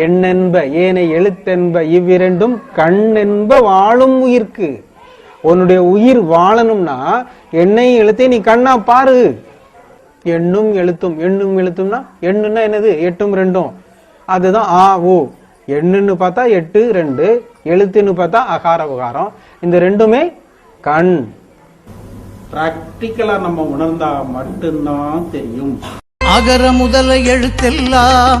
என்ப ஏனை எழுத்தென்ப இவ்விரண்டும் கண் என்ப வாழும் உயிர்க்கு. உன்னுடைய உயிர் வாழணும்னா எண்ணெய் எழுத்தை நீ கண்ணா பாரு. எண்ணும் எழுத்தும் எண்ணும் எழுத்தும்னா எண்ணுன்னா என்னது? எட்டும் ரெண்டும். அதுதான் ஆ ஓ எண்ணுன்னு பார்த்தா எட்டு ரெண்டு. எழுத்துன்னு பார்த்தா அகார உகாரம். இந்த ரெண்டுமே கண். பிராக்டிக்கலா நம்ம உணர்ந்தா மட்டும்தான் தெரியும். அகர முதல எழுத்தெல்லாம்